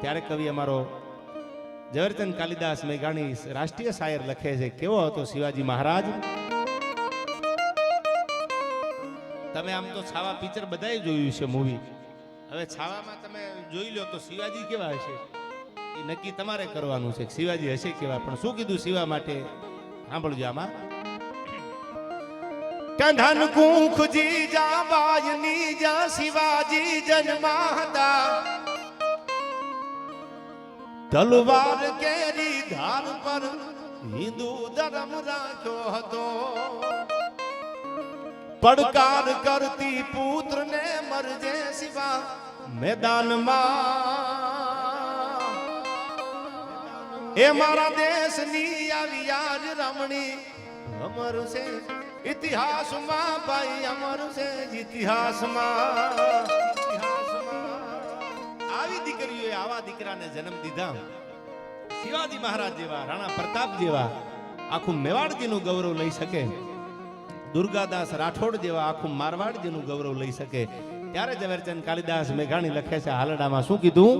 ત્યારે કવિ અમારો ઝવેરચંદ કાલિદાસ મેઘાણી રાષ્ટ્રીય શાયર લખે છે. કેવો હતો શિવાજી મહારાજ? તમે આમ તો છાવા પિક્ચર બધાએ જોયું છે મૂવી હવે છાવામાં તમે જોઈ લો તો શિવાજી કેવા હશે? એ નક્કી તમારે કરવાનું છે શિવાજી હશે કેવા? પણ શું કીધું શિવા માટે? સાંભળજો આમાં. કંધન કુખજી જા બાજની જા શિવાજી જન્મા હતા તલવાર કેરી ધાર પર હિન્દુ ધર્મ રાખ્યો હતો. પડકાર કરતી પુત્ર ને મરજે શિવા મેદાનમાં. એ મારા દેશની આવી આજ રમણી અમર છે. ઇતિહાસમાં ભાઈ, અમર છે ઇતિહાસમાં. દીકરીઓએ આવા દીકરાને જન્મ દીધા. શિવાજી મહારાજ જેવા, રાણા પ્રતાપ જેવા, આખું મેવાડજીનું ગૌરવ લઈ શકે. દુર્ગાદાસ રાઠોડ જેવા, આખું મારવાડજીનું ગૌરવ લઈ શકે. ત્યારે ઝવેરચંદ કાલિદાસ મેઘાણી લખે છે હાલડામાં, શું કીધું?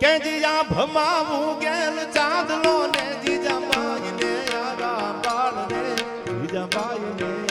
કે જીજા ભમાવું ગેલ ચાંદલો ને, જીજા બાઈ ને આગા બાળ ને જીજા બાઈ ને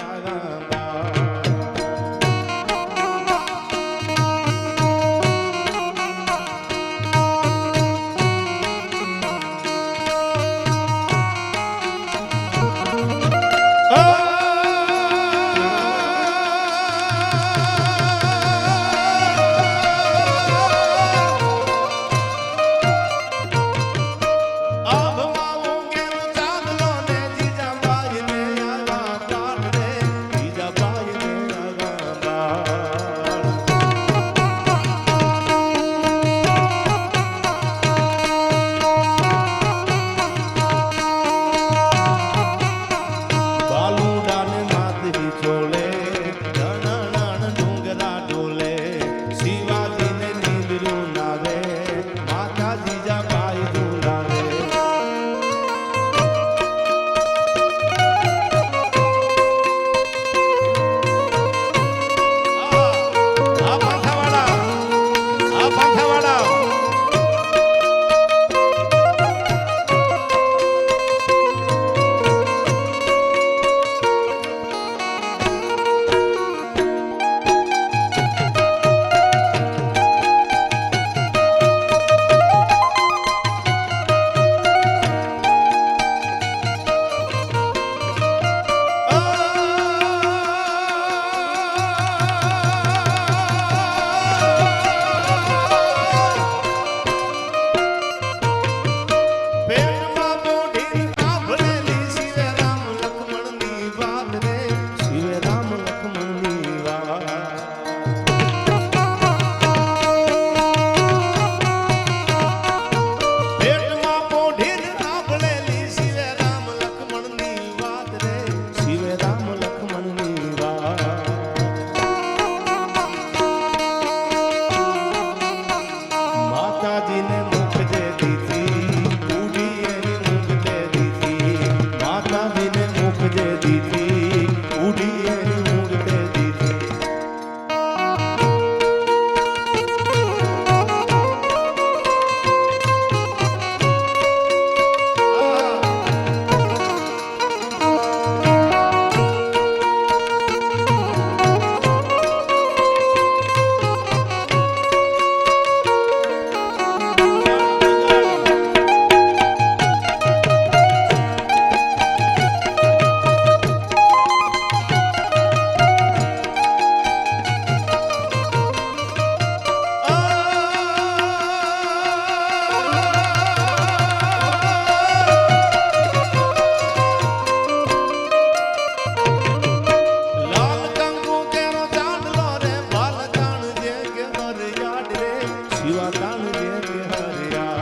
શિવા તાણ